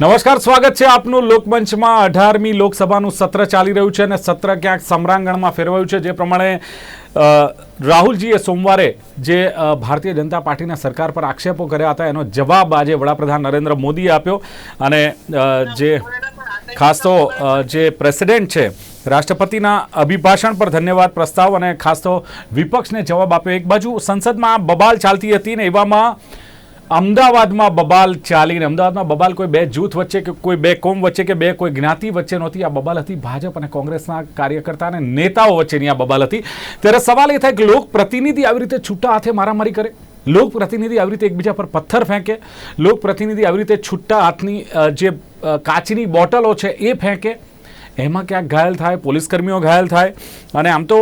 નમસ્કાર, સ્વાગત છે આપનું લોકમંચમાં. અઢારમી લોકસભાનું સત્ર ચાલી રહ્યું છે અને સત્ર ક્યાંક સમરાંગણમાં ફેરવાયું છે. જે પ્રમાણે રાહુલજીએ સોમવારે જે ભારતીય જનતા પાર્ટીના સરકાર પર આક્ષેપો કર્યા હતા, એનો જવાબ આજે વડાપ્રધાન નરેન્દ્ર મોદીએ આપ્યો. અને જે ખાસ તો જે પ્રેસિડેન્ટ છે, રાષ્ટ્રપતિના અભિભાષણ પર ધન્યવાદ પ્રસ્તાવ અને ખાસ તો વિપક્ષને જવાબ આપ્યો. એક બાજુ સંસદમાં બબાલ ચાલતી હતી ને એવામાં અમદાવાદમાં બબાલ ચાલીને અમદાવાદમાં બબાલ કોઈ બે જૂથ વચ્ચે કે કોઈ બે કોમ વચ્ચે કે બે કોઈ જ્ઞાતિ વચ્ચે નહોતી. આ બબાલ હતી ભાજપ અને કોંગ્રેસના કાર્યકર્તા અને નેતાઓ વચ્ચેની આ બબાલ હતી. ત્યારે સવાલ એ થાય કે લોક પ્રતિનિધિ આવી રીતે છૂટા હાથે મારામારી કરે? લોક પ્રતિનિધિ આવી રીતે એકબીજા પર પથ્થર ફેંકે? લોક પ્રતિનિધિ આવી રીતે છૂટા હાથની જે કાચની બોટલો છે એ ફેંકે? એમાં ક્યાંક ઘાયલ થાય, પોલીસકર્મીઓ ઘાયલ થાય? અને આમ તો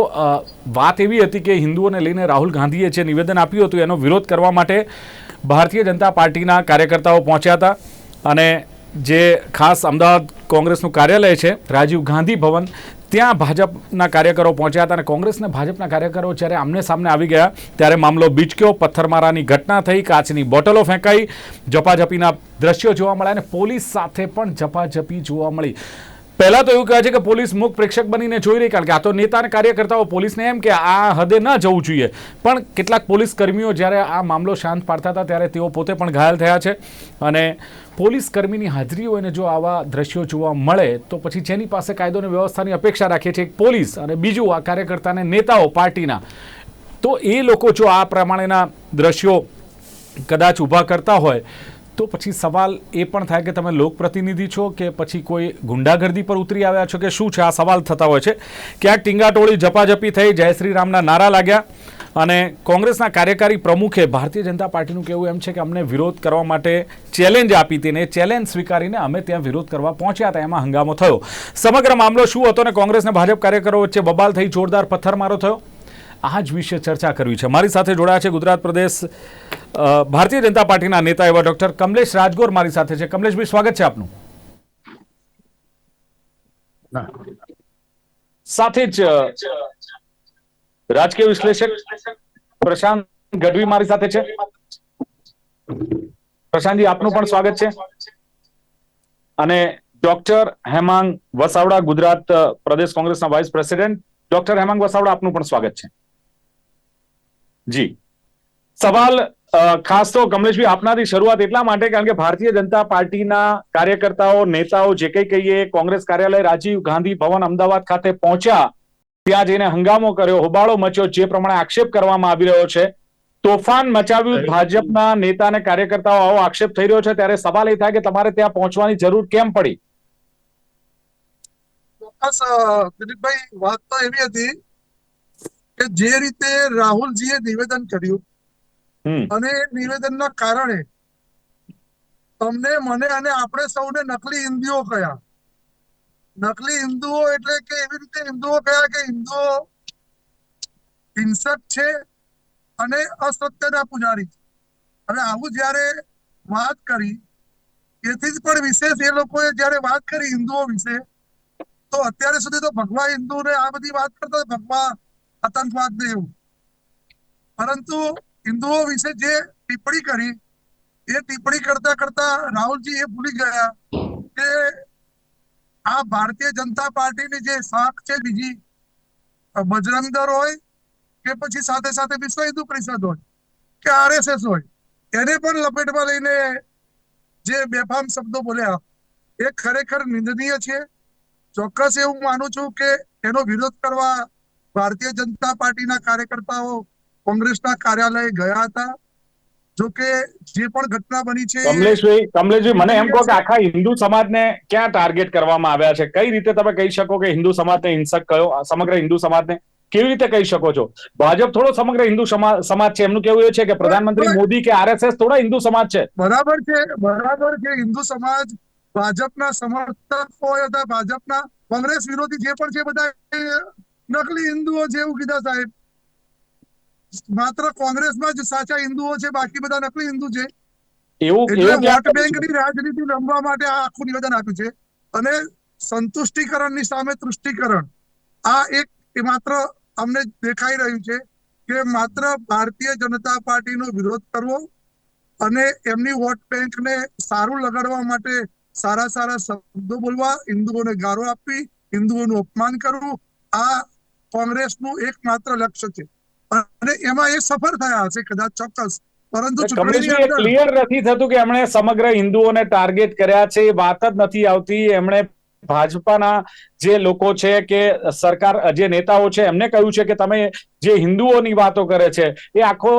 વાત એવી હતી કે હિન્દુઓને લઈને રાહુલ ગાંધીએ જે નિવેદન આપ્યું હતું એનો વિરોધ કરવા માટે ભારતીય જનતા પાર્ટીના કાર્યકર્તાઓ પહોંચ્યા હતા અને જે ખાસ અમદાવાદ કોંગ્રેસનું કાર્યાલય છે, રાજીવ ગાંધી ભવન, ત્યાં ભાજપના કાર્યકરો પહોંચ્યા હતા અને કોંગ્રેસના ભાજપના કાર્યકરો જ્યારે આમને સામને આવી ગયા, ત્યારે મામલો બીચક્યો, પથ્થરમારાની ઘટના થઈ, કાચની બોટલો ફેંકાઈ, ઝપાઝપીના દ્રશ્યો જોવા મળ્યા અને પોલીસ સાથે પણ ઝપાઝપી જોવા મળી. પહેલા તો એવું કહે છે કે પોલીસ મુખ પ્રેક્ષક બનીને જોઈ રહી કારણ કે આ તો નેતા અને કાર્યકર્તાઓ પોલીસને એમ કે આ હદે ન જવું જોઈએ. પણ કેટલાક પોલીસ કર્મીઓ જ્યારે આ મામલો શાંત પાડતા હતા, ત્યારે તેઓ પોતે પણ ઘાયલ થયા છે. અને પોલીસ કર્મીની હાજરી હોય ને જો આવા દ્રશ્યો જોવા મળે, તો પછી જેની પાસે કાયદો અને વ્યવસ્થાની અપેક્ષા રાખીએ છીએ પોલીસ અને બીજું આ કાર્યકર્તાને નેતાઓ પાર્ટીના. તો એ લોકો જો આ પ્રમાણેના દ્રશ્યો કદાચ ઊભા કરતા હોય તો પછી સવાલ એ પણ થાય કે તમે લોકપ્રતિનિધિ છો કે પછી કોઈ ગુંડાગર્દી પર ઉતરી આવ્યા છો કે શું છે? આ સવાલ થતા હોય છે. ક્યાંક ટીંગાટોળી ઝપાઝપી થઈ જય શ્રી રામના નારા લાગ્યા અને કોંગ્રેસના કાર્યકારી પ્રમુખે ભારતીય જનતા પાર્ટીનું કહેવું એમ છે કે અમને વિરોધ કરવા માટે ચેલેન્જ આપી હતી ને ચેલેન્જ સ્વીકારીને અમે ત્યાં વિરોધ કરવા પહોંચ્યા હતા. એમાં હંગામો થયો. સમગ્ર મામલો શું હતો ને કોંગ્રેસને ભાજપ કાર્યકરો વચ્ચે બબાલ થઈ, જોરદાર પથ્થરમારો થયો? આ જ વિશે ચર્ચા કરવી છે. મારી સાથે જોડાયા છે ગુજરાત પ્રદેશ ભારતીય જનતા પાર્ટીના નેતા એવા ડોક્ટર કમલેશ રાજગોર મારી સાથે છે. કમલેશભાઈ સ્વાગત છે આપનું. સાથે જ રાજકીય વિશ્લેષક પ્રશાંત ગઢવી મારી સાથે છે. પ્રશાંતજી આપનું પણ સ્વાગત છે. અને ડોક્ટર હેમાંગ વસાવડા ગુજરાત પ્રદેશ કોંગ્રેસના vice president doctor Hemang Vasavada આપનું પણ સ્વાગત છે. જી. સવાલ ખાસ તો કમલેશભાઈ આપનાથી શરૂઆત એટલા માટે, કારણ કે ભારતીય જનતા પાર્ટીના કાર્યકર્તાઓ, નેતાઓ જે કંઈ કહીએ, કોંગ્રેસ કાર્યાલય રાજીવ ગાંધી ભવન અમદાવાદ ખાતે પહોંચ્યા, ત્યાં જઈને હંગામો કર્યો, હોબાળો મચ્યો, જે પ્રમાણે આક્ષેપ કરવામાં આવી રહ્યો છે. તોફાન મચાવ્યું, ભાજપના નેતા અને કાર્યકર્તાઓ આવો આક્ષેપ થઈ રહ્યો છે, ત્યારે સવાલ એ થાય કે તમારે ત્યાં પહોંચવાની જરૂર કેમ પડી? ચોક્કસ દિલીપભાઈ, વાત તો એવી હતી કે જે રીતે રાહુલજીએ નિવેદન કર્યું અને નિવેદનના કારણે તમને, મને અને આપણે સૌને નકલી હિન્દુઓ કયા. નકલી હિન્દુઓ એટલે કે એવી રીતે હિન્દુઓ કયા કે હિન્દુઓ હિંસક છે અને અસત્યના પૂજારી છે. આવું જયારે વાત કરી, એથી જ પણ વિશેષ એ લોકોએ જયારે વાત કરી હિન્દુઓ વિશે, તો અત્યારે સુધી તો ભગવા હિન્દુ ને આ બધી વાત કરતા ભગવા આતંકવાદ ને એવું. પરંતુ હિન્દુઓ વિશે જે ટિપ્પણી કરી, એ ટિપ્પણી કરતા કરતા રાહુલજી એ ભૂલી ગયા કે આ ભારતીય જનતા પાર્ટીની જે શાખ છે બીજી બજરંગ હોય કે પછી સાથે સાથે વિશ્વ હિન્દુ પરિષદ હોય કે આરએસએસ હોય, એને પણ લપેટમાં લઈને જે બેફામ શબ્દો બોલ્યા, એ ખરેખર નિંદનીય છે. ચોક્કસ એવું માનું છું કે એનો વિરોધ કરવા ભારતીય જનતા પાર્ટીના કાર્યકર્તાઓ કોંગ્રેસના કાર્યાલય ગયા હતા જો કે જે પણ ઘટના બની છે કમલેશભાઈ કમલેશભાઈ મને એમ કહો કે આખા હિન્દુ સમાજને ક્યાં ટાર્ગેટ કરવામાં આવ્યા છે? કઈ રીતે તમે કહી શકો કે હિન્દુ સમાજને હિંસક કયો સમગ્ર હિન્દુ સમાજને કેવી રીતે કહી શકો છો? ભાજપ થોડો સમગ્ર હિન્દુ સમા- સમાજ છે. એમનું કેવું એ છે કે પ્રધાનમંત્રી મોદી કે આરએસએસ થોડા હિન્દુ સમાજ છે. બરાબર છે બરાબર છે. હિન્દુ સમાજ ભાજપના સમર્થક હોય અથવા ભાજપના કોંગ્રેસ વિરોધી જે પણ છે બધા નકલી હિન્દુઓ જેવું કીધા સાહેબ. માત્ર કોંગ્રેસમાં જ સાચા હિન્દુઓ છે બાકી બધા નકલી હિન્દુ છે. એવું એટલે વોટ બેંકની રાજનીતિ રમવા માટે આ આખું નિવેદન આપ્યું છે. અને સંતુષ્ટિકરણની સામે તૃષ્ટિકરણ. આ એક માત્ર અમને દેખાઈ રહ્યું છે કે માત્ર ભારતીય જનતા પાર્ટીનો વિરોધ કરવો અને એમની વોટ બેંકને સારું લગાડવા માટે સારા સારા શબ્દો બોલવા હિન્દુઓને ગારો આપવી હિન્દુઓનું અપમાન કરવું આ કોંગ્રેસનું એકમાત્ર લક્ષ્ય છે. અને એમાં એ સફળ થયા હશે કદાચ ચોક્કસ. પરંતુ ક્લિયર નથી થતું કે એમણે સમગ્ર હિન્દુઓને ટાર્ગેટ કર્યા છે એ વાત જ નથી આવતી. એમણે ભાજપાના જે લોકો છે કે સરકાર જે નેતાઓ છે એમને કહ્યું છે કે તમે જે હિન્દુઓની વાતો કરે છે એ આખો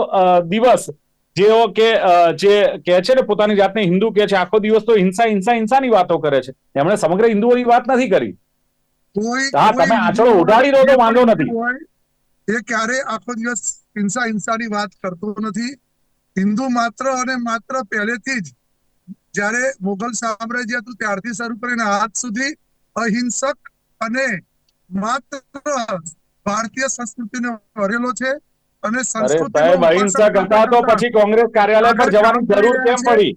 દિવસ જેઓ કે જે કહે છે ને પોતાની જાતને હિન્દુ કે છે આખો દિવસ તો હિંસા હિંસા હિંસાની વાતો કરે છે. એમણે સમગ્ર હિન્દુઓની વાત નથી કરી. હા, તમે આંચળો ઉડાડી દો તો વાંધો નથી. એ ક્યારે આખો દિવસ હિંસા હિંસાની વાત કરતો નથી. હિન્દુ માત્ર અને માત્ર પહેલેથી જ જ્યારે મુઘલ સામ્રાજ્ય હતું ત્યારથી શરૂ કરીને આજ સુધી અહિંસક અને માત્ર ભારતીય સંસ્કૃતિને વરેલો છે અને અરે સંસ્કૃતિનો અહિંસક હતા તો પછી કોંગ્રેસ કાર્યાલય પર જવાની જરૂર કેમ પડી?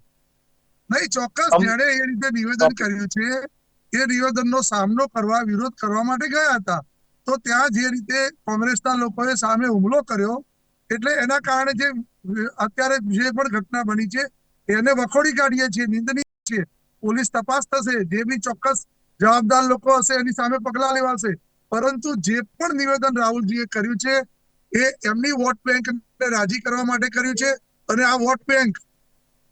નહીં ચોક્કસ જેણે એ રીતે નિવેદન કર્યું છે એ નિવેદનનો સામનો કરવા વિરોધ કરવા માટે ગયા હતા. તો ત્યાં જે રીતે કોંગ્રેસના લોકોએ સામે હુમલો કર્યો, એટલે એના કારણે જે, અત્યારે જે પણ ઘટના બની છે, એને વખોડી કાઢીએ છીએ, નિંદનીય છીએ. પોલીસ તપાસ થશે, જે બી ચોક્કસ જવાબદાર લોકો હશે એની સામે પગલા લેવાશે. પરંતુ જે પણ નિવેદન રાહુલજીએ કર્યું છે, એ એમની વોટ બેંક રાજી કરવા માટે કર્યું છે અને આ વોટ બેંક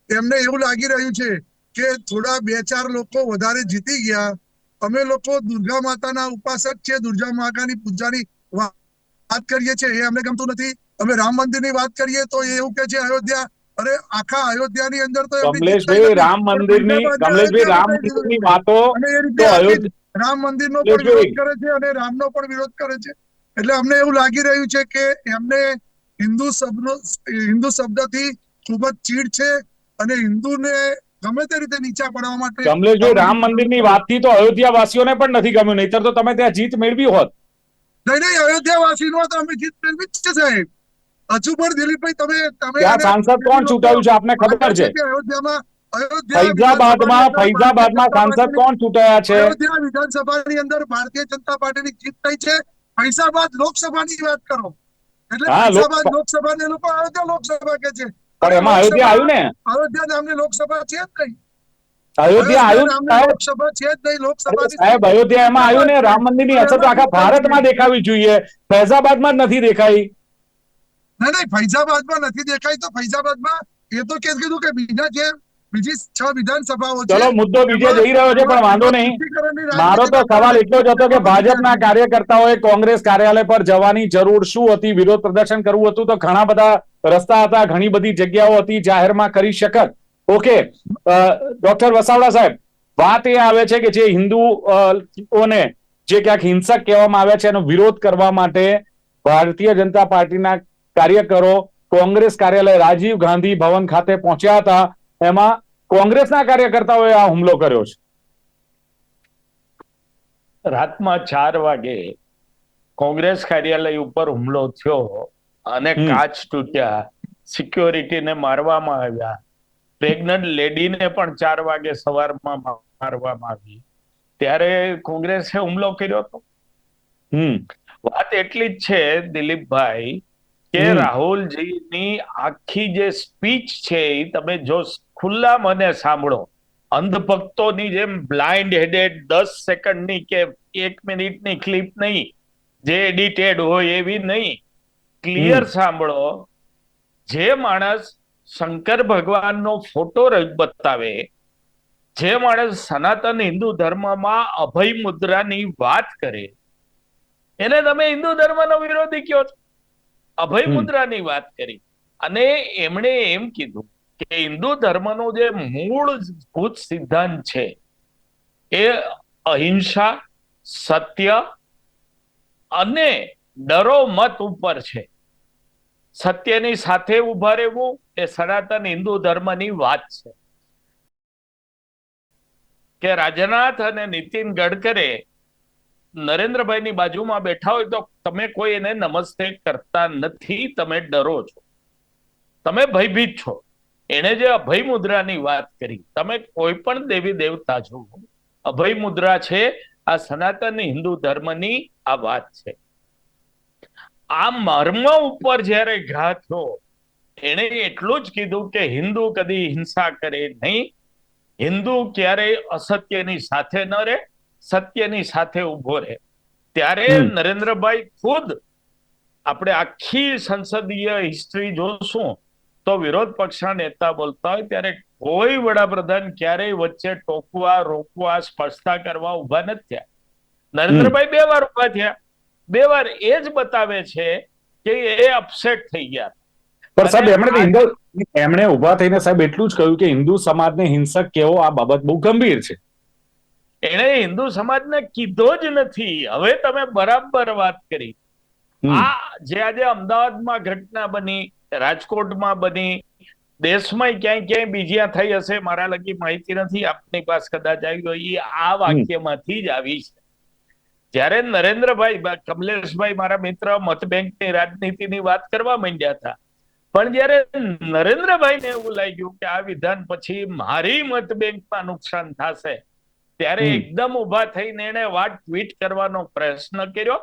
એમને એવું લાગી રહ્યું છે કે થોડા બે ચાર લોકો વધારે જીતી ગયા અમે લોકો દુર્ગા માતાના ઉપાસક છે દુર્ગા માતાની પૂજાની વાત કરીએ છીએ એ અમને ગમતું નથી. અમે રામ મંદિરની વાત કરીએ તો એ એવું કે છે અયોધ્યા અરે આખા અયોધ્યાની અંદર તો કમલેશભાઈ રામ મંદિરની કમલેશભાઈ રામ મંદિરની વાતો રામ મંદિરનો નો પણ વિરોધ કરે છે અને રામનો પણ વિરોધ કરે છે. એટલે અમને એવું લાગી રહ્યું છે કે એમને હિન્દુ શબ્દનો હિન્દુ શબ્દથી ખૂબ જ ચીડ છે અને હિન્દુને ગમે તે રીતે નીચા પડવા માટે કમલેશભાઈ રામ મંદિરની વાતથી તો અયોધ્યા વાસીઓને પણ નથી ગમ્યું નહીતર તો તમે ત્યાં જીત મેળવી હોત. નહીં નહીં અયોધ્યા વાસીનો તો અમે જીત મેળવી જ છે સાહેબ. હજુ પણ દિલીપભાઈ તમે તમે સાંસદ કોણ ચૂંટાયું છે આપને ખબર છે? અયોધ્યામાં ફૈઝાબાદમાં ફૈઝાબાદમાં ભારતીય સાંસદ જનતા કોણ ચૂંટાયા છે? અયોધ્યા વિધાનસભાની અંદર ભારતીય જનતા પાર્ટીની જીત થઈ છે. ફૈઝાબાદ લોકસભાની વાત કરો. એટલે ફૈઝાબાદ લોકસભાને લોકો અયોધ્યા લોકસભા કે છે. પણ એમાં અયોધ્યા આવ્યું ને? અયોધ્યા નામની લોકસભા છે જ નહીં. અયોધ્યા આવ્યું લોકસભા છે જ નહીં લોકસભા સાહેબ અયોધ્યા એમાં આવ્યું ને રામ મંદિરની અસર તો આખા ભારતમાં દેખાવી જોઈએ. ફૈઝાબાદમાં જ નથી દેખાઈ. નહીં નહીં ફૈઝાબાદમાં નથી દેખાઈ. તો ફૈઝાબાદમાં એ તો કે કીધું કે બીજા જે બીજી છ વિધાનસભાઓ છે ચલો મુદ્દો બીજે જઈ રહ્યો છે પણ વાંધો નહીં. મારો તો સવાલ એટલો જ હતો કે ભાજપના કાર્યકર્તાઓએ કોંગ્રેસ કાર્યાલય પર જવાની જરૂર શું હતી? વિરોધ પ્રદર્શન કરવું હતું તો ઘણા બધા રસ્તા હતા, ઘણી બધી જગ્યાઓ હતી જાહેરમાં કરી શકત. ઓકે ડોક્ટર વસાવડા સાહેબ, વાત એ આવે છે કે જે હિન્દુઓને જે ક્યાંક હિંસક કહેવામાં આવ્યા છે, એનો વિરોધ કરવા માટે ભારતીય જનતા પાર્ટીના કાર્યકરો કોંગ્રેસ કાર્યાલય રાજીવ ગાંધી ભવન ખાતે પહોંચ્યા હતા. એમાં કોંગ્રેસના કાર્યકર્તાઓએ આ હુમલો કર્યો છે. રાતમાં ચાર વાગે કોંગ્રેસ કાર્યાલય ઉપર હુમલો થયો. અને કાચ તૂટ્યા સિક્યોરિટીને મારવામાં આવ્યા. પ્રેગ્નન્ટ લેડીને પણ ચાર વાગે સવારમાં મારવામાં આવી. ત્યારે કોંગ્રેસે હુમલો કર્યો હતો. હમ. વાત એટલી જ છે દિલીપભાઈ કે રાહુલજીની આખી જે સ્પીચ છે એ તમે જો ખુલ્લા મને સાંભળો. અંધભક્તોની જેમ બ્લાઇન્ડ હેડેડ દસ સેકન્ડની કે એક મિનિટની ક્લિપ નહીં જે એડિટેડ હોય એવી નહીં. ક્લિયર સાંભળો. જે માણસ શંકર ભગવાનનો ફોટો બતાવે જે માણસ સનાતન હિન્દુ ધર્મમાં અભય મુદ્રાની વાત કરે એને તમે હિન્દુ ધર્મનો વિરોધી કયો છો? અભય મુદ્રાની વાત કરી. અને એમણે એમ કીધું કે હિન્દુ ધર્મનો જે મૂળભૂત સિદ્ધાંત છે એ અહિંસા સત્ય અને ડરો મત ઉપર છે. સત્યની સાથે ઊભા રહેવું એ સનાતન હિન્દુ ધર્મની વાત છે. કે રાજનાથ અને નીતિન ગડકરે નરેન્દ્રભાઈની બાજુમાં બેઠા હોય તો તમે કોઈ એને નમસ્તે કરતા નથી, તમે ડરો છો. તમે ભયભીત છો. એને જે અભય મુદ્રાની વાત કરી, તમે કોઈ પણ દેવી દેવતા છો. અભય મુદ્રા છે આ સનાતન હિન્દુ ધર્મની આ વાત છે. આ મર્મ ઉપર જ્યારે ઘા થયો એને એટલું જ કીધું કે હિન્દુ કદી હિંસા કરે નહીં. હિન્દુ ક્યારેય અસત્યની સાથે ન રહે સત્યની સાથે ઊભો રહે. ત્યારે નરેન્દ્રભાઈ ખુદ આપણે આખી સંસદીય હિસ્ટ્રી જોશું તો વિરોધ પક્ષના નેતા બોલતા હોય ત્યારે કોઈ વડાપ્રધાન ક્યારેય વચ્ચે ટોકવા રોકવા સ્પષ્ટતા કરવા ઊભા નથી થયા. નરેન્દ્રભાઈ બે વાર ઊભા થયા. બે વાર એ જ બતાવે છે કે એ અપસેટ થઈ ગયા. પણ સાહેબ એમણે હિન્દુ એમણે ઊભા થઈને સાહેબ એટલું જ કહ્યું કે હિન્દુ સમાજને હિંસક કેવો આ બાબત બહુ ગંભીર છે. એણે હિન્દુ સમાજને કીધો જ નથી. હવે તમે બરાબર વાત કરી. આ જે આજે અમદાવાદમાં ઘટના બની રાજકોટમાં બની દેશમાં ક્યાંય ક્યાંય બીજ્યા થઈ હશે મારા લગી માહિતી નથી. આપની પાસે કદાચ આવી હોય એ આ વાક્યમાંથી જ આવી છે. જ્યારે નરેન્દ્રભાઈ કમલેશભાઈ મારા મિત્ર મત બેંકની રાજનીતિની વાત કરવા માંડ્યા હતા. પણ જ્યારે નરેન્દ્રભાઈને એવું લાગ્યું કે આ વિધાન પછી મારી મત બેંકમાં નુકસાન થશે ત્યારે એકદમ ઊભા થઈને એને વાત ટ્વીટ કરવાનો પ્રયત્ન કર્યો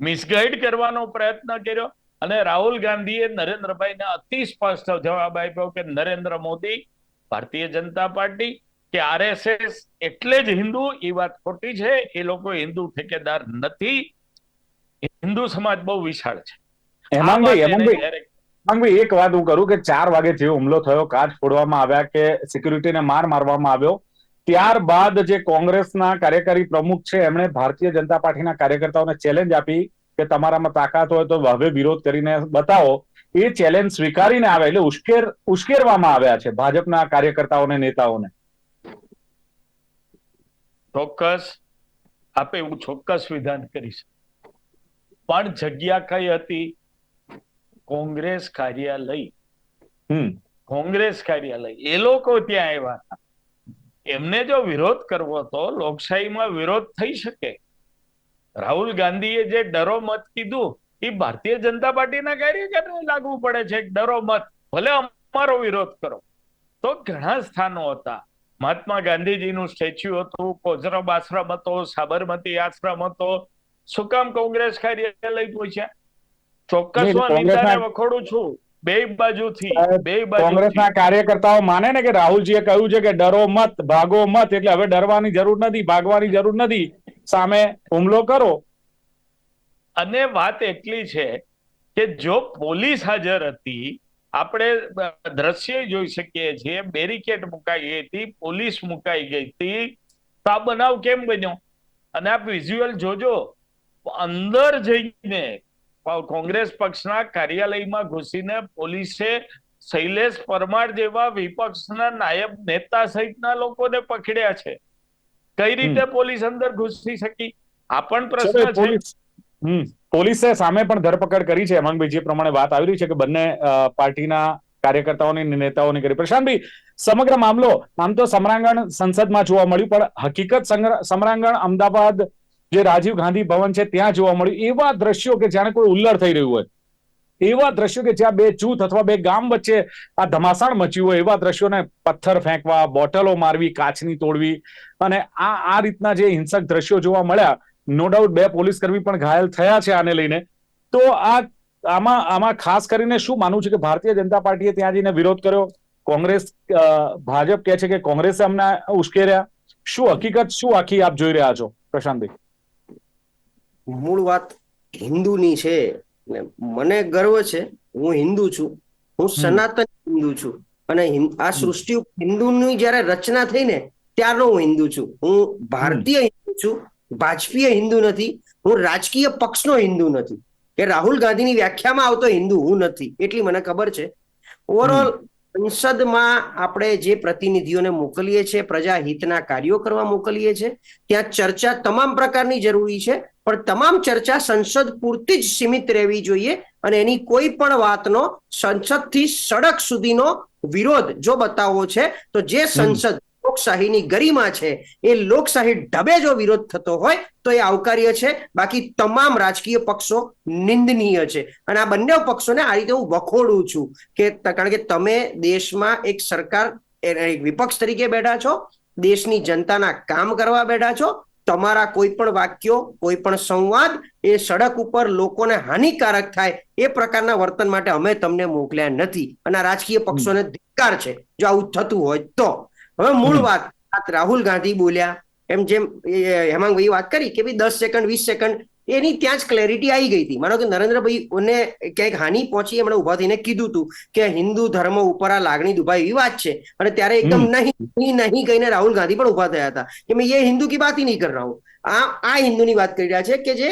મિસગાઈડ કરવાનો પ્રયત્ન કર્યો અને રાહુલ ગાંધીએ નરેન્દ્રભાઈને અતિ સ્પષ્ટ જવાબ આપ્યો કે નરેન્દ્ર મોદી ભારતીય જનતા પાર્ટી કે આરએસએસ એટલે જ હિન્દુ એ વાત ખોટી છે. એ લોકો હિન્દુ ઠેકેદાર નથી. હિન્દુ સમાજ બહુ વિશાળ છે. હેમાંગભાઈ હેમાંગભાઈ હેમાંગભાઈ એક વાત હું કરું કે ચાર વાગે જે હુમલો થયો કાચ ફોડવામાં આવ્યા કે સિક્યુરિટીને માર મારવામાં આવ્યો. ત્યારબાદ જે કોંગ્રેસના કાર્યકારી પ્રમુખ છે એમણે ભારતીય જનતા પાર્ટીના કાર્યકર્તાઓને ચેલેન્જ આપી કે તમારામાં તાકાત હોય તો હવે વિરોધ કરીને બતાવો. એ ચેલેન્જ સ્વીકારીને આવે એટલે ઉશ્કેર ઉશ્કેરવામાં આવ્યા છે ભાજપના કાર્યકર્તાઓને નેતાઓને. ચોક્કસ આપે એવું ચોક્કસ વિધાન કરીશ. પણ જગ્યા કઈ હતી? કોંગ્રેસ કાર્યાલય. કોંગ્રેસ કાર્યાલય. એ લોકો ત્યાં આવ્યા હતા. એમને જો વિરોધ કરવો તો લોકશાહીમાં વિરોધ થઈ શકે. રાહુલ ગાંધીએ જે ડરો મત કીધું એ ભારતીય જનતા પાર્ટીના કાર્યકરને લાગુ પડે છે ડરો મત. ભલે અમારો વિરોધ કરો. તો ઘણા સ્થાનો હતા. મહાત્મા ગાંધીજીનું સ્ટેચ્યુ હતું કોઝરબ આશ્રમ હતો સાબરમતી આશ્રમ હતો. શું કામ કોંગ્રેસ કાર્યાલય પહોંચ્યા? ચોક્કસ વખોડું છું. બે બાજુથી બે કોંગ્રેસના કાર્યકર્તાઓ માને ને કે રાહુલજીએ કહ્યું છે કે ડરો મત ભાગો મત એટલે હવે ડરવાની જરૂર નથી ભાગવાની જરૂર નથી. સામે હુમલો કરો. અને વાત એટલી છે કે જો પોલીસ હાજર હતી આપણે દ્રશ્ય જોઈ શકીએ છીએ બેરિકેડ મુકાઈ ગઈ હતી પોલીસ મુકાઈ ગઈ હતી. તો આ બનાવ કેમ બન્યો? અને આપ વિઝ્યુઅલ જોજો અંદર જઈને કોંગ્રેસ પક્ષના કાર્યાલયમાં ઘૂસીને પોલીસે શૈલેષ પરમાર જેવા વિપક્ષના નાયબ નેતા સહિતના લોકોને પકડ્યા છે. કઈ રીતે પોલીસ અંદર ઘૂસી શકી? આ પણ પ્રશ્ન છે. પોલીસ સામે પણ ધરપકડ કરી છે. હેમાંગભાઈ જે પ્રમાણે વાત આવી રહી છે કે બંને પાર્ટીના કાર્યકર્તાઓની નેતાઓની કરી. પ્રશાંતભાઈ, સમગ્ર મામલો આમ તો સમરાંગણ સંસદમાં જોવા મળ્યું, પણ હકીકત સમરાંગણ અમદાવાદ જે રાજીવ ગાંધી ભવન છે ત્યાં જોવા મળ્યું. એવા દ્રશ્યો કે જાણે કોઈ ઉલ્લર થઈ રહ્યું હોય. એવા દ્રશ્યો કે જ્યાં બે જૂથ અથવા બે ગામ વચ્ચે આ ધમાસાણ મચ્યું હોય, એવા દ્રશ્યોને પથ્થર ફેંકવા, બોટલો મારવી, કાચની તોડવી અને આ આ રીતના જે હિંસક દ્રશ્યો જોવા મળ્યા નો ડાઉટ બે પોલીસ કર્મી પણ ઘાયલ થયા છે આને લઈને. તો આ આમાં આમાં ખાસ કરીને શું માનવું છે કે ભારતીય જનતા પાર્ટીએ ત્યાં જઈને વિરોધ કર્યો? કોંગ્રેસ ભાજપ કહે છે કે કોંગ્રેસે અમને ઉશ્કેર્યા. શું હકીકત શું આખી આપ જોઈ રહ્યા છો પ્રશાંતભાઈ? મૂળ વાત હિન્દુની છે ને મને ગર્વ છે હું હિન્દુ છું હું સનાતન હિન્દુ છું. અને આ સૃષ્ટિ હિન્દુની જ્યારે રચના થઈ ને ત્યારનો હું હિન્દુ છું. હું ભારતીય હિન્દુ છું ભાજપીય હિન્દુ નથી હું રાજકીય પક્ષનો હિન્દુ નથી. કે રાહુલ ગાંધીની વ્યાખ્યામાં આવતો હિન્દુ હું નથી એટલી મને ખબર છે. ઓવરઓલ સંસદમાં આપણે જે પ્રતિનિધિઓને મોકલીએ છીએ પ્રજા હિતના કાર્યો કરવા મોકલીએ છીએ ત્યાં ચર્ચા તમામ પ્રકારની જરૂરી છે પણ તમામ ચર્ચા સંસદ પૂરતી જ સીમિત રહેવી જોઈએ અને એની કોઈ પણ વાતનો સંસદથી સડક સુધીનો વિરોધ જો બતાવવો છે તો જે સંસદ લોકશાહીની ગરિમા છે એ લોકશાહી ઢબે જો વિરોધ થતો હોય તો એ આવકાર્ય છે. બાકી તમામ રાજકીય પક્ષો નિંદનીય છે. અને આ બંને પક્ષોને આ રીતે હું વખોડું છું કે કારણ કે તમે દેશમાં એક સરકાર એક વિપક્ષ તરીકે બેઠા છો દેશની જનતાના કામ કરવા બેઠા છો તમારા કોઈ પણ વાક્યો કોઈ પણ સંવાદ એ સડક ઉપર લોકોને હાનિકારક થાય એ પ્રકારના વર્તન માટે અમે તમને મોકલ્યા નથી. અને આ રાજકીય પક્ષોને ધિક્કાર છે. જો આવું થતું હોય તો. હવે મૂળ વાત વાત રાહુલ ગાંધી બોલ્યા એમ જેમ હેમાંગભાઈ વાત કરી કે ભાઈ દસ સેકન્ડ વીસ સેકન્ડ એની ત્યાં જ ક્લેરિટી આવી ગઈ હતી. માનો કે નરેન્દ્રભાઈ ઓને ક્યાંક હાનિ પહોંચી એમણે ઊભા થઈને કીધું હતું કે હિન્દુ ધર્મ ઉપર આ લાગણી દુભાઈ એવી વાત છે. અને ત્યારે એકદમ નહીં નહીં કહીને રાહુલ ગાંધી પણ ઊભા થયા હતા કે મેં એ હિન્દુ કી બાત નહીં કર રહા હું. આ આ હિન્દુની વાત કરી રહ્યા છે કે જે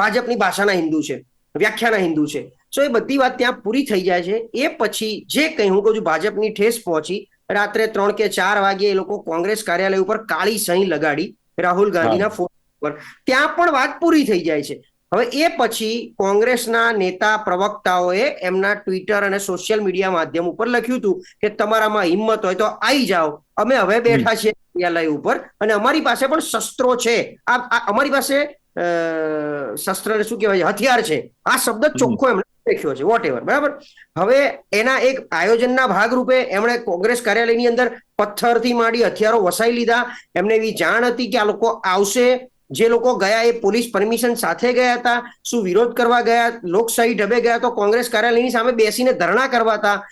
ભાજપની ભાષાના હિન્દુ છે વ્યાખ્યાના હિન્દુ છે. સો એ બધી વાત ત્યાં પૂરી થઈ જાય છે. એ પછી જે કંઈ હું કહું છું ભાજપની ઠેસ પહોંચી રાત્રે ત્રણ કે ચાર વાગે એ લોકો કોંગ્રેસ કાર્યાલય ઉપર કાળી સહી લગાડી રાહુલ ગાંધીના ફોન પર ત્યાં પણ વાત પૂરી થઈ જાય છે. હવે એ પછી કોંગ્રેસના નેતા પ્રવક્તાઓએ એમના ટ્વિટર અને સોશિયલ મીડિયા માધ્યમ ઉપર લખ્યું હતું કે તમારામાં હિંમત હોય તો આવી જાઓ. અમે હવે બેઠા છીએ કાર્યાલય ઉપર અને અમારી પાસે પણ શસ્ત્રો છે. આ- અમારી પાસે અ, શસ્ત્ર શું કહેવાય? હથિયાર છે. આ શબ્દ ચોખ્ખો એમણે લખ્યો છે. વોટ એવર બરાબર? હવે એના એક આયોજનના ભાગરૂપે એમણે કોંગ્રેસ કાર્યાલયની અંદર પથ્થરથી માંડી હથિયારો વસાઈ લીધા. એમને એવી જાણ હતી કે આ લોકો આવશે. જે લોકો ગયા એ પોલીસ પરમિશન સાથે ગયા હતા. શું વિરોધ કરવા ગયા? લોકશાહી ઢબે ગયા તો કોંગ્રેસ કાર્યાલયની સામે બેસીને ધરણા કરવા હતા.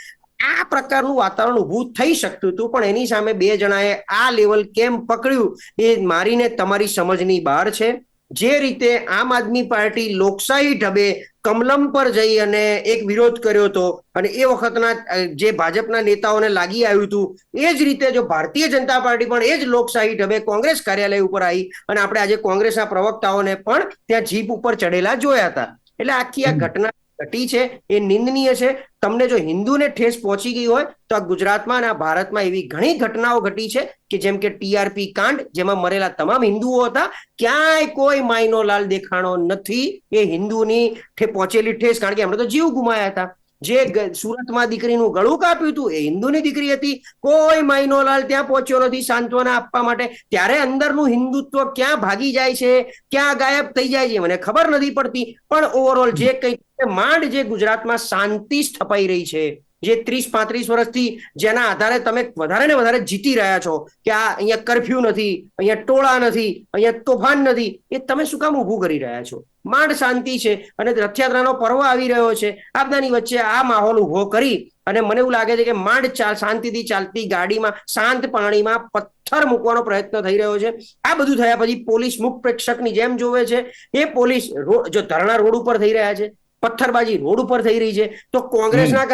આ પ્રકારનું વાતાવરણ ઊભું થઈ શકતું હતું પણ એની સામે બે જણાએ આ લેવલ કેમ પકડ્યું એ મારીને તમારી સમજની બહાર છે. જે રીતે આમ આદમી પાર્ટી લોકશાહી ઢબે કમલમ પર જઈ અને એક વિરોધ કર્યો હતો અને એ વખતના જે ભાજપના નેતાઓને લાગી આવ્યું હતું એ જ રીતે જો ભારતીય જનતા પાર્ટી પણ એ જ લોકશાહી ઢબે કોંગ્રેસ કાર્યાલય ઉપર આવી અને આપણે આજે કોંગ્રેસના પ્રવક્તાઓને પણ ત્યાં જીપ ઉપર ચડેલા જોયા હતા. એટલે આખી આ ઘટના ઘટી છે, એ નિંદનીય છે. તમને જો હિન્દુને ઠેસ પહોંચી ગઈ હોય, તો આ ગુજરાતમાં અને આ ભારતમાં એવી ઘણી ઘટનાઓ ઘટી છે કે જેમ કે ટીઆરપી કાંડ, જેમાં મરેલા તમામ હિન્દુઓ હતા. ક્યાંય કોઈ માયનો લાલ દેખાણો નથી એ હિન્દુની પહોંચેલી ઠેસ, કારણ કે એમણે તો જીવ ગુમાયા હતા. જે સુરતમાં દીકરીનું ગળું કાપ્યું હતું, એ હિન્દુની દીકરી હતી. કોઈ માઇનોલાલ ત્યાં પહોંચ્યો નથી સાંત્વના આપવા માટે. ત્યારે અંદરનું હિન્દુત્વ ક્યાં ભાગી જાય છે, ક્યાં ગાયબ થઈ જાય છે મને ખબર નથી પડતી. પણ ઓવરઓલ જે કંઈ માંડ જે ગુજરાતમાં શાંતિ સ્થપાઈ રહી છે. જે ત્રીસ પાંત્રીસ વર્ષથી જેના આધારે તમે વધારે ને વધારે જીતી રહ્યા છો કે આ અહીંયા કરફ્યુ નથી અહીંયા ટોળા નથી અહીંયા તોફાન નથી એ તમે શું કામ ઊભું કરી રહ્યા છો? માંડ શાંતિ છે અને રથયાત્રાનો પર્વ આવી રહ્યો છે. આ બધાની વચ્ચે આ માહોલ ઊભો કરી અને મને એવું લાગે છે કે માંડ ચાલ શાંતિથી ચાલતી ગાડીમાં શાંત પાણીમાં પથ્થર મૂકવાનો પ્રયત્ન થઈ રહ્યો છે. આ બધું થયા પછી પોલીસ મુખ પ્રેક્ષકની જેમ જોવે છે. એ પોલીસ જો ધરણા રોડ ઉપર થઈ રહ્યા છે પથ્થરબાજી રોડ ઉપર થઈ રહી છે તો કોંગ્રેસના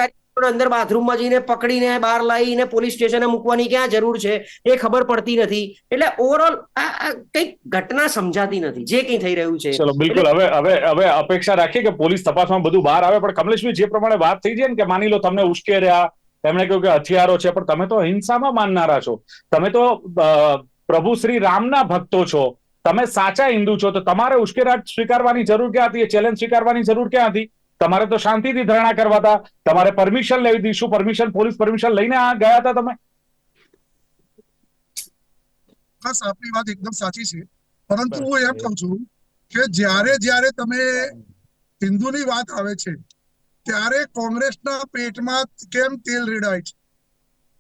અંદર બાથરૂમમાં જઈને પકડીને બહાર લાવીને પોલીસ સ્ટેશને મૂકવાની ક્યાં જરૂર છે એ ખબર પડતી નથી. એટલે ઓવરઓલ આ આ ઘટના સમજાતી નથી જે કઈ થઈ રહ્યું છે. ચલો બિલકુલ. હવે હવે હવે અપેક્ષા રાખીએ કે પોલીસ તપાસમાં બધું બહાર આવે. પણ કમલેશભાઈ જે પ્રમાણે વાત થઈ છે ને કે માની લો તમને ઉશ્કેર્યા તેમણે કહ્યું કે હથિયારો છે પણ તમે તો હિંસામાં માનનારા છો. તમે તો પ્રભુ શ્રી રામના ભક્તો છો. તમે સાચા હિન્દુ છો. તો તમારે ઉશ્કેરાટ સ્વીકારવાની જરૂર ક્યાં હતી? એ ચેલેન્જ સ્વીકારવાની જરૂર ક્યાં હતી? તમારે તો શાંતિથી ધરણા કરવા હતા. તમારે પરમિશન લેવી હતી. શું પરમિશન પોલીસ પરમિશન લઈને આ ગયા હતા તમે? બસ આપની વાત એકદમ સાચી છે. પરંતુ હું એમ કહું છું કે જ્યારે જ્યારે તમે હિન્દુની વાત આવે છે ત્યારે કોંગ્રેસના પેટમાં કેમ તેલ રેડાય છે?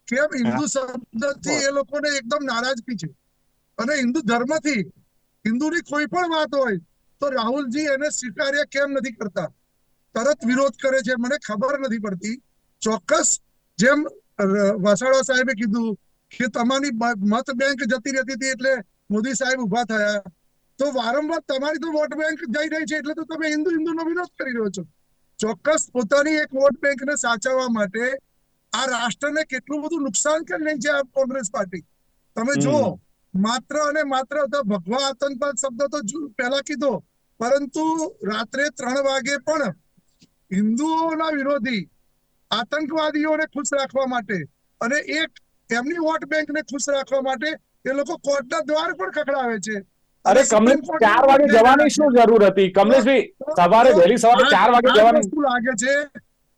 કેમ હિન્દુ શબ્દથી એ લોકોને એકદમ નારાજગી છે? અને હિન્દુ ધર્મથી હિન્દુની કોઈ પણ વાત હોય તો રાહુલજી એને સ્વીકાર્ય કેમ નથી કરતા? તરત વિરોધ કરે છે મને ખબર નથી પડતી. ચોક્કસ જેમ અ, સાહેબે કીધું કે તમારી મત બેંક જતી રહેતી હતી એટલે મોદી સાહેબ ઊભા થયા. તો વારંવાર તમારી તો વોટ બેંક જઈ રહી છે એટલે તો તમે હિન્દુ હિન્દુનો વિરોધ કરી રહ્યો છો. ચોક્કસ પોતાની એક વોટ બેંકને સાચવવા માટે આ રાષ્ટ્રને કેટલું બધું નુકસાન કરી રહી છે આ કોંગ્રેસ પાર્ટી. તમે જુઓ માત્ર અને માત્ર ભગવા આતંકવાદ શબ્દ તો પહેલા કીધો. પરંતુ રાત્રે ત્રણ વાગે પણ હિન્દુઓના વિરોધી આતંકવાદીઓને ખુશ રાખવા માટે અને એક એમની વોટ બેંકને ખુશ રાખવા માટે એ લોકો કોર્ટના દ્વાર પણ ખખડાવે છે. અરે કમલેશ ચાર વાગે જવાની શું જરૂર હતી? કમલેશભાઈ સવારે વહેલી સવારે ચાર વાગે જવાની શું લાગે છે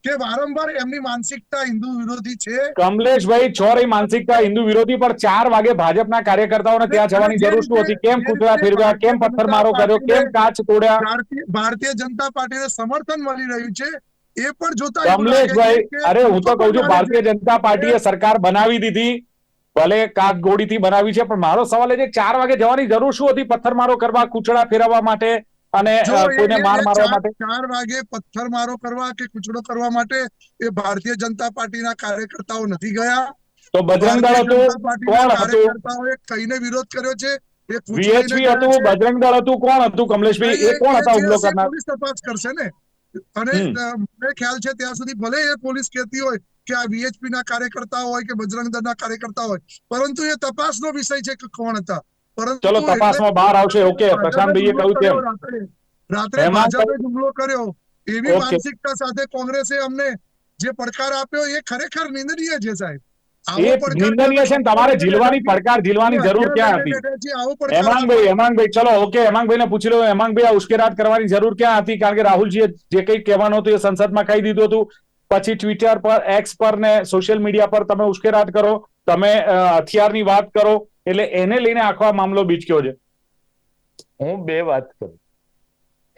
કે વારંવાર એમની માનસિકતા હિન્દુ વિરોધી છે? કમલેશભાઈ છોરી માનસિકતા હિન્દુ વિરોધી પણ ચાર વાગે ભાજપના કાર્યકર્તાઓને ત્યાં જવાની જરૂર શું હતી? કેમ કૂતરા ફેરવ્યા? કેમ પથ્થરમારો કર્યો? કેમ કાચ તોડ્યા? ભારતીય જનતા પાર્ટીને સમર્થન મળી રહ્યું છે એ પણ જોતા કમલેશભાઈ અરે હું તો કઉ છું ભારતીય. જનતા પાર્ટીએ સરકાર બનાવી દીધી ભલે કાક ગોળીથી બનાવી છે પણ મારો સવાલ એ છે ચાર વાગે જવાની જરૂર શું હતી? પથ્થરમારો કરવા કૂચડા ફેરવવા માટે? અને કોઈને માર મારવા માટે ચાર વાગે પથ્થરમારો કરવા કે કૂચડો કરવા માટે એ ભારતીય જનતા પાર્ટીના કાર્યકર્તાઓ નથી ગયા. તો બજરંગ દળ હતું કોણ હતું? કહીને વિરોધ કર્યો છે. વીએચપી હતું બજરંગ દળ હતું કોણ હતું? કમલેશભાઈ એ કોણ હતા હુમલો કરનાર? પોલીસ તપાસ કરશે ને. અને મને ખ્યાલ છે ત્યાં સુધી ભલે એ પોલીસ કહેતી હોય કે આ વીએચપી ના કાર્યકર્તા હોય કે બજરંગ દળના કાર્યકર્તા હોય પરંતુ એ તપાસનો વિષય છે કે કોણ હતા. પરંતુ ચલો તપાસમાં બહાર આવશે. ઓકે પ્રશાંતભાઈએ કહ્યું તેમ. રાત્રે. ભાજપે હુમલો કર્યો. એવી માનસિકતા સાથે કોંગ્રેસે અમને જે પડકાર આપ્યો એ ખરેખર નિંદનીય છે સાહેબ. તમારે ઝીલવાની પડકાર ઝીલવાની જરૂર ક્યાં હતી? હેમાંગભાઈ હેમાંગભાઈ ચલો ઓકે હેમાંગભાઈ ને પૂછી લો. હેમાંગભાઈ આ ઉશ્કેરાટ કરવાની જરૂર ક્યાં હતી? કારણ કે રાહુલજીએ જે કઈ કહેવાનું હતું એ સંસદમાં કહી દીધું હતું. પછી ટ્વિટર પર એક્સ પર ને સોશિયલ મીડિયા પર તમે ઉશ્કેરાટ કરો. તમે હથિયારની વાત કરો. એટલે એને લઈને આખો આ મામલો બીચક્યો છે? હું બે વાત કરું.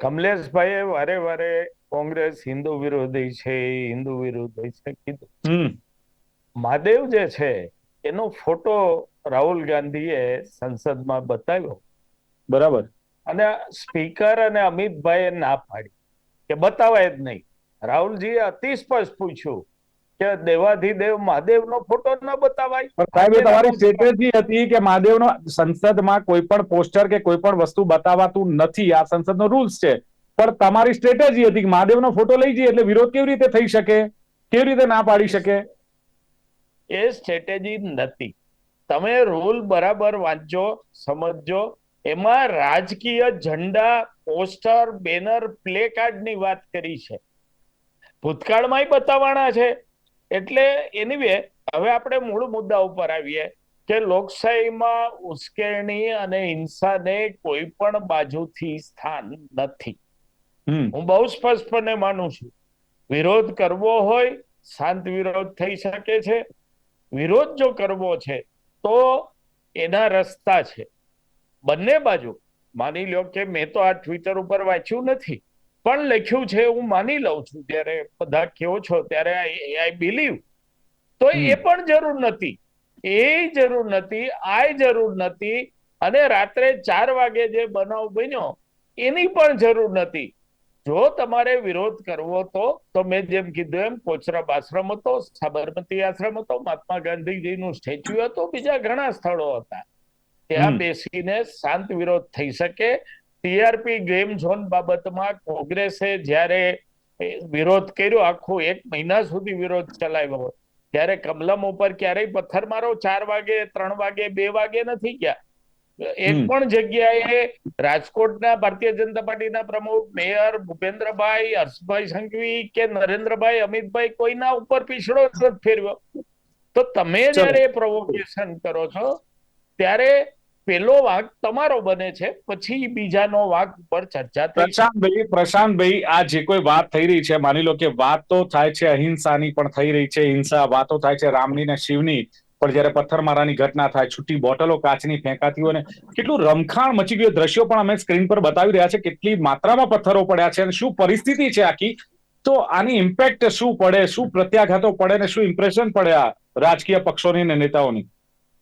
કમલેશભાઈએ વારે વારે કોંગ્રેસ હિન્દુ વિરોધી છે હિન્દુ વિરોધી છે કીધું. મહાદેવ જે છે એનો ફોટો રાહુલ ગાંધીએ સંસદમાં બતાવ્યો. બરાબર. અને સ્પીકર અને અમિતભાઈએ ના પાડી. કે બતાવાય જ નહીં. રાહુલજીએ અતિ સ્પષ્ટ પૂછ્યું કે દેવાધિદેવ મહાદેવનો ફોટો ન બતાવાય? પણ સાહેબ તમારી સ્ટ્રેટેજી હતી કે મહાદેવનો સંસદમાં કોઈ પણ પોસ્ટર કે કોઈ પણ વસ્તુ બતાવાતું નથી. આ સંસદનો રૂલ્સ છે. પણ તમારી સ્ટ્રેટેજી હતી કે મહાદેવનો ફોટો લઈ જઈએ એટલે વિરોધ કેવી રીતે થઈ શકે? કેવી રીતે ના પાડી શકે? એ સ્ટ્રેટેજી નથી. તમે રૂલ બરાબર વાંચજો સમજજો. એમાં રાજકીય ઝંડા પોસ્ટર બેનર પ્લે કાર્ડની વાત કરી છે. ભૂતકાળમાંય બતાવવાના છે. એટલે એનીવે હવે આપણે મૂળ મુદ્દા ઉપર આવીએ કે લોકશાહીમાં ઉશ્કેરણી અને હિંસાને કોઈ પણ બાજુથી સ્થાન નથી. હું બહુ સ્પષ્ટપણે માનું છું. વિરોધ કરવો હોય શાંત વિરોધ થઈ શકે છે. વિરોધ જો કરવો છે તો એના રસ્તા છે. બંને બાજુ માની લો કે મેં તો આ ટ્વિટર ઉપર વાંચ્યું નથી. પણ લખ્યું છે હું માની લઉં છું જ્યારે બધા કહો છો ત્યારે આઈ બિલીવ તો એ પણ જરૂર નથી. એ જરૂર નથી આય જરૂર નથી અને રાત્રે ચાર વાગે જે બનાવ બન્યો એની પણ જરૂર નથી. જો તમારે વિરોધ કરવો હતો તો મેં જેમ કીધું એમ કોચરબ આશ્રમ હતો સાબરમતી આશ્રમ હતો મહાત્મા ગાંધીજીનું સ્ટેચ્યુ હતું બીજા ઘણા સ્થળો હતા. ત્યાં બેસીને શાંત વિરોધ થઈ શકે ટીઆરપી ગેમ ઝોન બાબતમાં કોંગ્રેસે જ્યારે વિરોધ કર્યો આખો એક મહિના સુધી વિરોધ ચલાવ્યો ત્યારે કમલમ ઉપર ક્યારેય પથ્થરમારો ચાર વાગે ત્રણ વાગે બે વાગે નથી ગયા. એક પણ જગ્યાએ રાજકોટના ભારતીય જનતા પાર્ટીના પ્રમુખ મેયર ભૂપેન્દ્રભાઈ હર્ષભાઈ સંઘવી કે નરેન્દ્રભાઈ અમિતભાઈ કોઈના ઉપર પીછડો નથી ફેરવ્યો. તો તમે જયારે જ્યારે પ્રોવોકેશન કરો છો ત્યારે પેલો વાક તમારો બને છે, પછી બીજાનો વાક પર ચર્ચા પ્રશાંતભાઈ પ્રશાંતભાઈ, આ જે કોઈ વાત થઈ રહી છે, માની લો કે વાત તો થાય છે, અહિંસાની પણ થઈ રહી છે, હિંસા, વાતો થાય છે રામની ને શિવની, પણ જયારે પથ્થરમારાની ઘટના થાય, છૂટી બોટલો કાચની ફેંકાતી હોય કેટલું રમખાણ મચી ગયું દ્રશ્યો પણ અમે સ્ક્રીન પર બતાવી રહ્યા છે, કેટલી માત્રામાં પથ્થરો પડ્યા છે અને શું પરિસ્થિતિ છે આખી? તો આની ઇમ્પેક્ટ શું પડે, શું પ્રત્યાઘાતો પડે ને શું ઇમ્પ્રેશન પડે આ રાજકીય પક્ષોની ને નેતાઓની?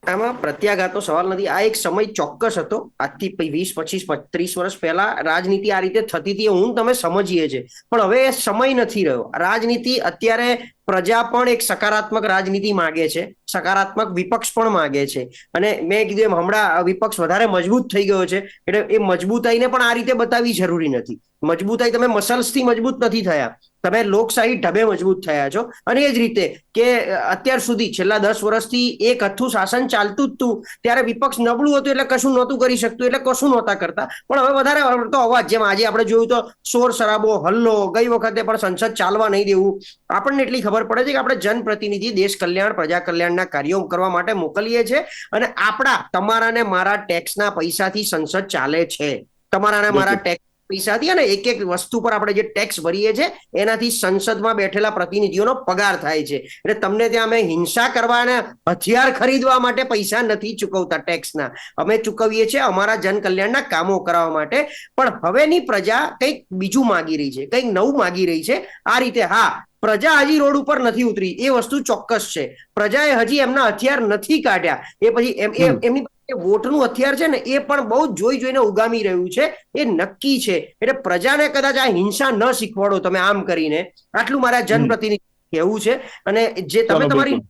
આમાં પ્રત્યાઘાતો સવાલ નથી. આ એક સમય ચોક્કસ હતો. આજથી વીસ, પચીસ ત્રીસ વર્ષ પહેલા રાજનીતિ આ રીતે થતી હતી હું, તમે સમજીએ છે પણ હવે એ સમય નથી રહ્યો. રાજનીતિ અત્યારે પ્રજા પણ એક સકારાત્મક રાજનીતિ માગે છે, સકારાત્મક વિપક્ષ પણ માગે છે. અને મેં કીધું એમ, હમણાં વિપક્ષ વધારે મજબૂત થઈ ગયો છે, એટલે એ મજબૂતાઈને પણ આ રીતે બતાવવી જરૂરી નથી. મજબૂતાઈ તમે મસલ્સથી મજબૂત નથી થયા. તમે લોકશાહી ઢબે મજબૂત થયા છો. અને એ જ રીતે કે અત્યાર સુધી છેલ્લા દસ વર્ષથી એક હથ્થું શાસન ચાલતું જ હતું ત્યારે વિપક્ષ નબળું હતું એટલે કશું નહોતું કરી શકતું, એટલે કશું નહોતા કરતા. પણ હવે વધારે પડતો અવાજ, જેમ આજે આપણે જોયું તો શોર શરાબો, હલ્લો, ગઈ વખતે પણ સંસદ ચાલવા નહીં દેવું. આપણને એટલી ખબર પડે છે કે આપણે જનપ્રતિનિધિ દેશ કલ્યાણ પ્રજા કલ્યાણના કાર્યો કરવા માટે મોકલીએ છીએ અને આપણા તમારા ને મારા ટેક્સના પૈસાથી સંસદ ચાલે છે. તમારા ને મારા ટેક્સ પૈસાથી અને એક એક વસ્તુ પર આપણે જે ટેક્સ ભરીએ છીએ એનાથી સંસદમાં બેઠેલા પ્રતિનિધિઓનો પગાર થાય છે. એટલે તમને ત્યાં અમે હિંસા કરવા અને હથિયાર ખરીદવા માટે પૈસા નથી ચૂકવતા ટેક્સના અમે ચૂકવીએ છીએ અમારા જનકલ્યાણના કામો કરાવવા માટે. પણ હવેની પ્રજા કંઈક બીજું માગી રહી છે કંઈક નવું માગી રહી છે. આ રીતે હા પ્રજા હજી રોડ ઉપર નથી ઉતરી. એ વસ્તુ ચોક્કસ છે. પ્રજાએ હજી એમના હથિયાર નથી કાઢ્યા. એ પછી એમ એમની વોટનું હથિયાર છે ને એ પણ બહુ જોઈ જોઈને ઉગામી રહ્યું છે. એ નક્કી છે. એટલે પ્રજાને કદાચ આ હિંસા ન શીખવાડો તમે આમ કરીને. આટલું મારા જનપ્રતિનિધિ કહેવું છે. અને જે તમે તમારી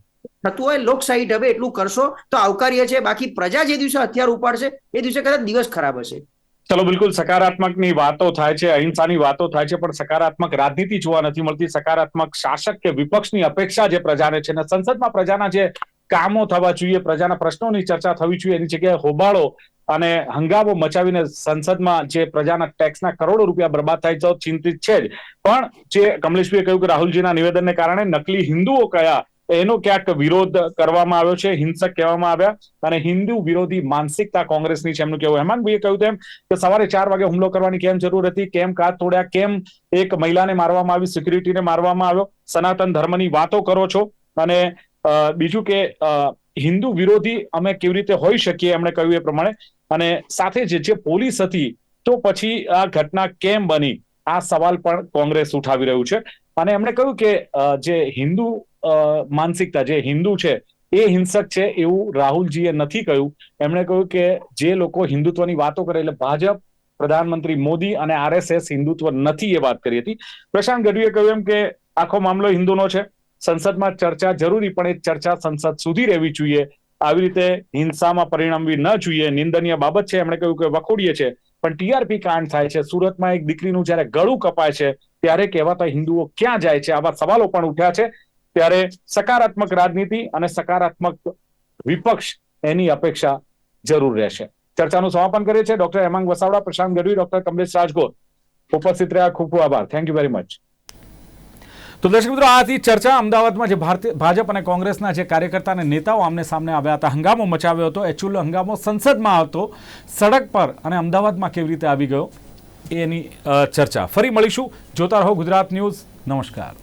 થતું હોય લોકશાહી ઢબે એટલું કરશો તો આવકાર્ય છે. બાકી પ્રજા જે દિવસે હથિયાર ઉપાડશે એ દિવસે કદાચ દિવસ ખરાબ હશે. ચલો, બિલકુલ સકારાત્મકની વાતો થાય છે, અહિંસાની વાતો થાય છે, પણ સકારાત્મક રાજનીતિ જોવા નથી મળતી. સકારાત્મક શાસક કે વિપક્ષની અપેક્ષા જે પ્રજાને છે અને સંસદમાં પ્રજાના જે કામો થવા જોઈએ, પ્રજાના પ્રશ્નોની ચર્ચા થવી જોઈએ, એની જગ્યાએ હોબાળો અને હંગામો મચાવીને સંસદમાં જે પ્રજાના ટેક્સના કરોડો રૂપિયા બરબાદ થાય, તો ચિંતિત છે જ. પણ જે કમલેશભાઈએ કહ્યું કે રાહુલજીના નિવેદનને કારણે નકલી હિન્દુઓ કયા એનો ક્યાંક વિરોધ કરવામાં આવ્યો છે, હિંસક કહેવામાં આવ્યા અને હિન્દુ વિરોધી માનસિકતા કોંગ્રેસની છે એમનું કહેવું. હેમાંગભાઈએ કહ્યું તેમ કે સવારે ચાર વાગે હુમલો કરવાની કેમ જરૂર હતી, કેમ કાત તોડ્યા, કેમ એક મહિલાને મારવામાં આવી, સિક્યુરિટીને મારવામાં આવ્યો? સનાતન ધર્મની વાતો કરો છો. અને બીજું કે હિન્દુ વિરોધી અમે કેવી રીતે હોઈ શકીએ એમણે કહ્યું એ પ્રમાણે. અને સાથે જે જે પોલીસ હતી, તો પછી આ ઘટના કેમ બની? આ સવાલ પણ કોંગ્રેસ ઉઠાવી રહ્યું છે. અને એમણે કહ્યું કે જે હિન્દુ માનસિકતા જે હિન્દુ છે, એ હિંસક છે એવું રાહુલજીએ નથી કહ્યું. એમણે કહ્યું કે જે લોકો હિન્દુત્વની વાતો કરે એટલે ભાજપ, પ્રધાનમંત્રી મોદી અને આરએસએસ હિન્દુત્વ નથી એ વાત કરી હતી. પ્રશાંત ગઢવીએ કહ્યું એમ કે આખો મામલો હિન્દુનો છે. સંસદમાં ચર્ચા જરૂરી, પણ એ ચર્ચા સંસદ સુધી રહેવી જોઈએ. આવી રીતે હિંસામાં પરિણમવી ન જોઈએ. નિંદનીય બાબત છે, એમણે કહ્યું કે વખોડીએ છે. પણ ટીઆરપી કાંડ થાય છે. સુરતમાં એક દીકરીનું જ્યારે ગળું કપાય છે, ત્યારે કહેવાતા હિન્દુઓ ક્યાં જાય છે? આવા સવાલો પણ ઉઠ્યા છે. ત્યારે સકારાત્મક રાજનીતિ અને સકારાત્મક વિપક્ષ એની અપેક્ષા જરૂર રહેશે. ચર્ચાનું સમાપન કરીએ છીએ. ડોક્ટર હેમાંગ વસાવડા, પ્રશાંત ગઢવી, ડોક્ટર કમલેશ રાજગોર ઉપસ્થિત રહ્યા. ખૂબ ખૂબ આભાર. થેન્ક યુ વેરી મચ તો દર્શક મિત્રો આથી ચર્ચા. અમદાવાદમાં જે ભારતીય, ભાજપ અને કોંગ્રેસના જે કાર્યકર્તા અને નેતાઓ આમને સામને આવ્યા હતા, હંગામો મચાવ્યો હતો. એકચ્યુઅલ હંગામો સંસદમાં હતો સડક પર અને અમદાવાદમાં કેવી રીતે આવી ગયો? એની ચર્ચા. ફરી મળીશું. જોતા રહો ગુજરાત ન્યૂઝ. નમસ્કાર.